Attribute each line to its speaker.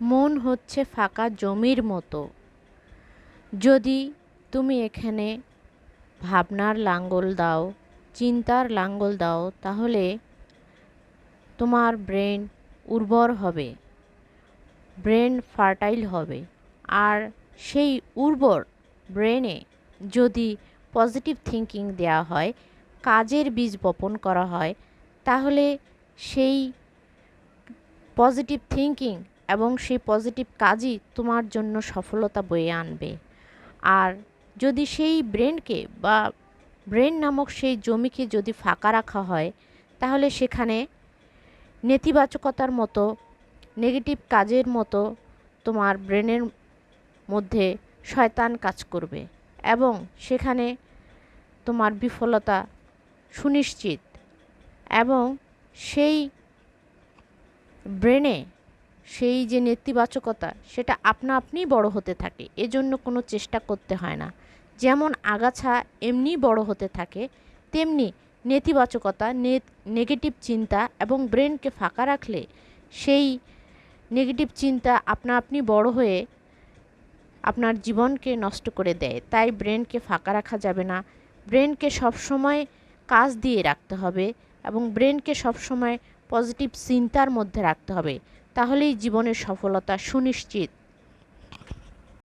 Speaker 1: মন হচ্ছে ফাঁকা জমির মতো। যদি তুমি এখানে ভাবনার লাঙ্গল দাও, চিন্তার লাঙ্গল দাও, তাহলে তোমার ব্রেন উর্বর হবে, ব্রেন ফার্টাইল হবে। আর সেই উর্বর ব্রেনে যদি পজিটিভ থিঙ্কিং দেওয়া হয়, কাজের বীজ বপন করা হয়, তাহলে সেই পজিটিভ থিঙ্কিং এবং সেই পজিটিভ কাজই তোমার জন্য সফলতা বয়ে আনবে। আর যদি সেই ব্রেনকে বা ব্রেন নামক সেই জমিকে যদি ফাঁকা রাখা হয়, তাহলে সেখানে নেতিবাচকতার মতো নেগেটিভ কাজের মতো তোমার ব্রেনের মধ্যে শয়তান কাজ করবে এবং সেখানে তোমার বিফলতা সুনিশ্চিত এবং সেই ব্রেনে সেই যে নেতিবাচকতা, সেটা আপনা আপনিই বড় হতে থাকে। এজন্য কোনো চেষ্টা করতে হয় না। যেমন আগাছা এমনিই বড় হতে থাকে, তেমনি নেতিবাচকতা নেগেটিভ চিন্তা এবং ব্রেনকে ফাঁকা রাখলে সেই নেগেটিভ চিন্তা আপনা আপনি বড় হয়ে আপনার জীবনকে নষ্ট করে দেয়। তাই ব্রেনকে ফাঁকা রাখা যাবে না। ব্রেনকে সবসময় কাজ দিয়ে রাখতে হবে এবং ব্রেনকে সবসময় পজিটিভ চিন্তার মধ্যে রাখতে হবে। তাহলেই জীবনের সফলতা সুনিশ্চিত।